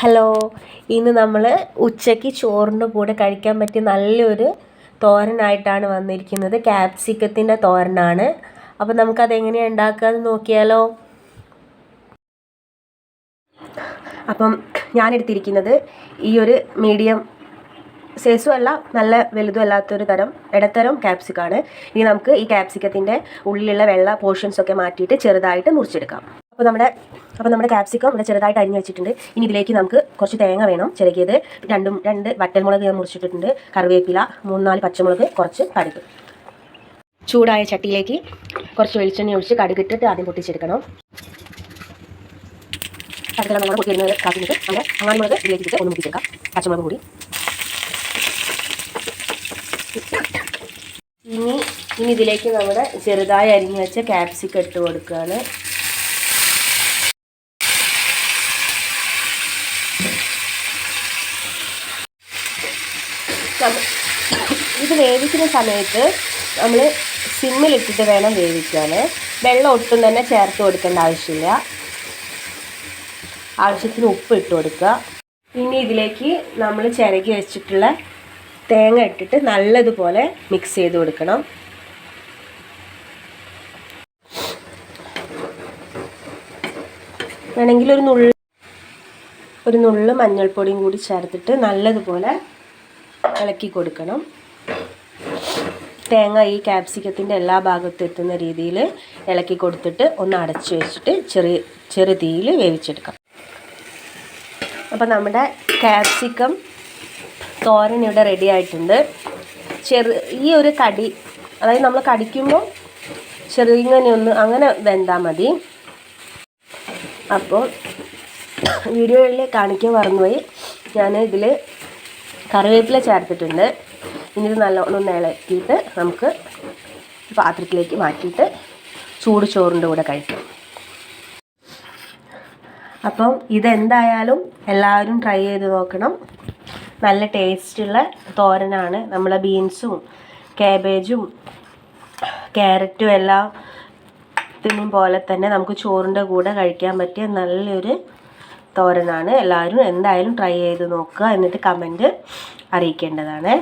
Hello ഇന്ന് നമ്മൾ ഉച്ചയ്ക്ക് ചോറിന്റെ കൂടെ കഴിക്കാൻ പറ്റിയ നല്ലൊരു തോരനായിട്ടാണ് വന്നിരിക്കുന്നത്. ക്യാപ്സിക്കത്തിന്റെ തോരനാണ്. അപ്പോൾ നമുക്കത് എങ്ങനെയാണ് ഉണ്ടാക്കുകയെന്ന് നോക്കിയാലോ? അപ്പം ഞാനെടുത്തിരിക്കുന്നത് ഈ ഒരു മീഡിയം സൈസും അല്ല നല്ല വലുതും അല്ലാത്തൊരു തരം ഇടത്തരം ക്യാപ്സിക്കാണ്. ഇനി നമുക്ക് ഈ ക്യാപ്സിക്കത്തിന്റെ ഉള്ളിലുള്ള വെള്ള പോർഷൻസ് ഒക്കെ മാറ്റിയിട്ട് ചെറുതായിട്ട് മുറിച്ചെടുക്കാം. അപ്പോൾ നമ്മുടെ അപ്പോൾ നമ്മുടെ ക്യാപ്സിക്കം ഇവിടെ ചെറുതായിട്ട് അരിഞ്ഞ് വെച്ചിട്ടുണ്ട്. ഇനി ഇതിലേക്ക് നമുക്ക് കുറച്ച് തേങ്ങ വേണം. ചിരകിയത് രണ്ടും രണ്ട് വറ്റൽമുളക് ഞാൻ മുറിച്ചിട്ടിട്ടുണ്ട്. കറിവേപ്പില മൂന്നാൽ പച്ചമുളക് കുറച്ച് കടുക്. ചൂടായ ചട്ടിയിലേക്ക് കുറച്ച് വെളിച്ചെണ്ണ ഒഴിച്ച് കടുകിട്ടിട്ട് ആദ്യം പൊട്ടിച്ചെടുക്കണം. കടുകല നമ്മൾ പൊട്ടിയിരുന്നത് കാത്തിട്ട് നമ്മുടെ അങ്ങാടിമുളക് ഇതിലേക്ക് ഒന്ന് മുട്ടിച്ചെടുക്കാം പച്ചമുളക് കൂടി. ഇനി ഇനി ഇതിലേക്ക് നമ്മുടെ ചെറുതായി അരിഞ്ഞ് വെച്ച ക്യാപ്സിക്കം ഇട്ട് കൊടുക്കുകയാണ്. ഇത് വേവിക്കുന്ന സമയത്ത് നമ്മൾ സിമ്മിലിട്ടിട്ട് വേണം വേവിക്കാൻ. വെള്ളം ഒട്ടും തന്നെ ചേർത്ത് കൊടുക്കേണ്ട ആവശ്യമില്ല. ആവശ്യത്തിന് ഉപ്പ് ഇട്ട് കൊടുക്കുക. പിന്നെ ഇതിലേക്ക് നമ്മൾ ചിരകി വെച്ചിട്ടുള്ള തേങ്ങ ഇട്ടിട്ട് നല്ലതുപോലെ മിക്സ് ചെയ്ത് കൊടുക്കണം. വേണമെങ്കിൽ ഒരു നുള്ളു ഒരു നുള്ളു മഞ്ഞൾപ്പൊടിയും കൂടി ചേർത്തിട്ട് നല്ലതുപോലെ ഇളക്കി കൊടുക്കണം. തേങ്ങ ഈ ക്യാപ്സിക്കത്തിന്റെ എല്ലാ ഭാഗത്തും എത്തുന്ന രീതിയിൽ ഇളക്കി കൊടുത്തിട്ട് ഒന്ന് അടച്ചു വെച്ചിട്ട് ചെറിയ ചെറു തീയിൽ വേവിച്ചെടുക്കാം. അപ്പോൾ നമ്മുടെ ക്യാപ്സിക്കം തോരൻ ഇവിടെ റെഡി ആയിട്ടുണ്ട്. ചെറു ഈ ഒരു കടി അതായത് നമ്മൾ കടിക്കുമ്പോൾ ചെറുങ്ങനെ ഒന്ന് അങ്ങനെ വെന്താൽ മതി. അപ്പോൾ വീഡിയോയിൽ കാണിക്കാൻ മറന്നുപോയി. ഞാൻ ഇതിൽ കറിവേപ്പില ചേർത്തിട്ടുണ്ട്. ഇനി ഇത് നല്ലോണം ഇളക്കിയിട്ട് നമുക്ക് പാത്രത്തിലേക്ക് മാറ്റിയിട്ട് ചൂട് ചോറിന്റെ കൂടെ കഴിക്കാം. അപ്പം ഇതെന്തായാലും എല്ലാവരും ട്രൈ ചെയ്ത് നോക്കണം. നല്ല ടേസ്റ്റുള്ള തോരനാണ്. നമ്മളെ ബീൻസും കാബേജും ക്യാരറ്റും എല്ലാം തിന്നും പോലെ തന്നെ നമുക്ക് ചോറിന്റെ കൂടെ കഴിക്കാൻ പറ്റിയ നല്ലൊരു തോരനാണ്. എല്ലാവരും എന്തായാലും ട്രൈ ചെയ്ത് നോക്കുക എന്നിട്ട് കമന്റ് അറിയിക്കേണ്ടതാണ്.